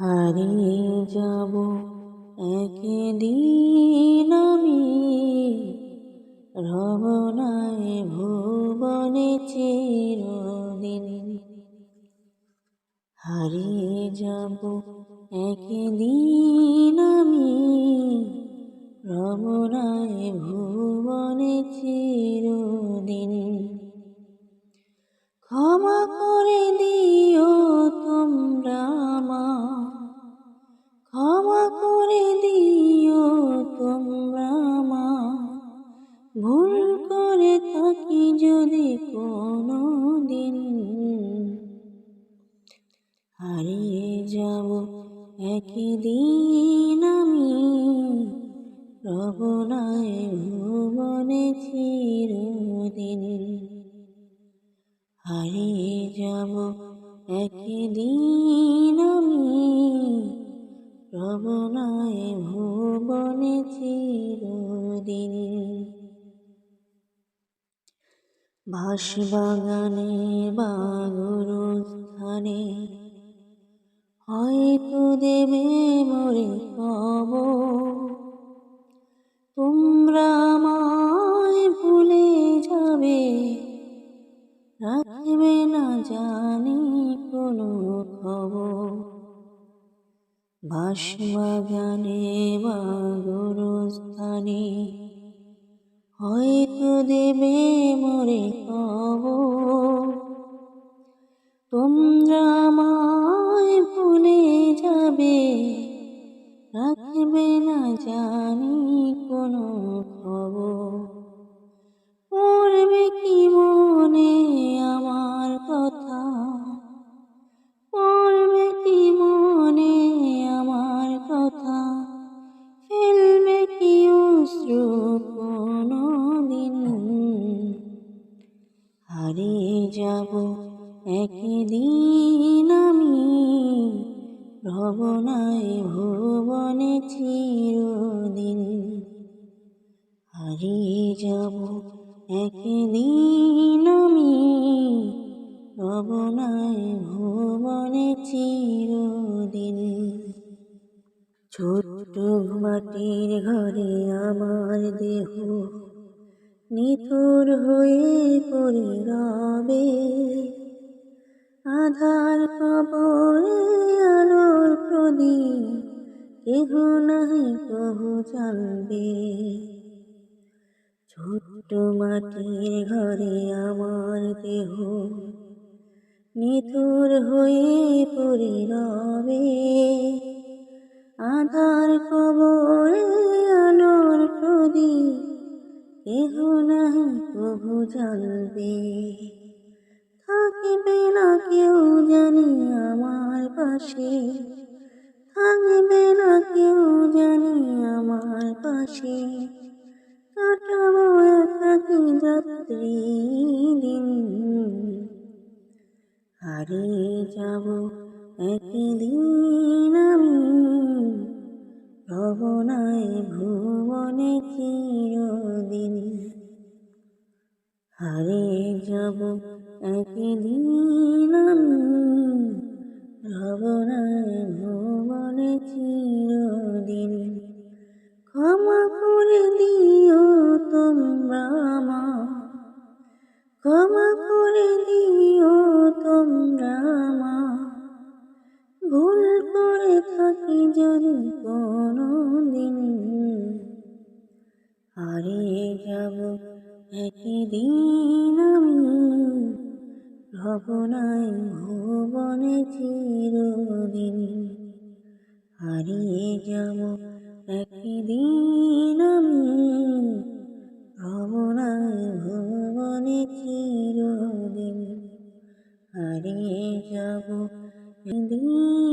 হারিয়ে যাব। একদিন আমি রবনায় ভুবনে চিরদিন হারিয়ে যাব। একদিন আমি রবনায় ভুবনে চিরদিন ক্ষমা করে দিও হারিয়ে যাব একদিন আমি। রবনায় ভুবনে চিরদিন হারিয়ে যাব একদিন আমি। রবনায় ভুবনে চিরদিন বাঁশবাগানে বাগরস্থানে হয়তো দেবে মরে কব তোমরা আমায় ভুলে যাবে, রাখবে না জানি কোনো খবর। বাঁশবাগানে বা গোরস্থানে হয়তো দেবে মরে কব তোমরা আমায় যাব। একদিন আমি ভবনায় ভুবনে চিরদিন হারিয়ে যাব। একদিন আমি ভবনায় ভুবনে চিরদিন ছোট্ট মাটির ঘরে আমার দেহ নিথুর হয়ে পড়ে রবে। আধার কবরে আলোর প্রদীপ, কেহ নাহি কহু জানবে। ছোট্ট মাটির ঘরে আমার দেহ, নিথুর হয়ে পড়ে রবে। আধার কবরে আলোর প্রদীপ কেহ নাহি কহু জানবে। থাকিবে না কেউ জানি আমার পাশে। থাকবে না কেউ জানি আমার পাশে। কাটাবো একাকি দিন। হারিয়ে যাব একদিন আমি। ভবনায় ভুবনে চিরদিন হারিয়ে যাব একদিন ভবনায় ভুবনে চিরদিন। ক্ষমা করে দিও তোমরা মা ক্ষমা করে যাব একদিন আমি। ভবনায় ভুবনে চিরদিন হারিয়ে যাব একদিন আমি। ভবনায় ভুবনে চিরদিন হারিয়ে যাব একদিন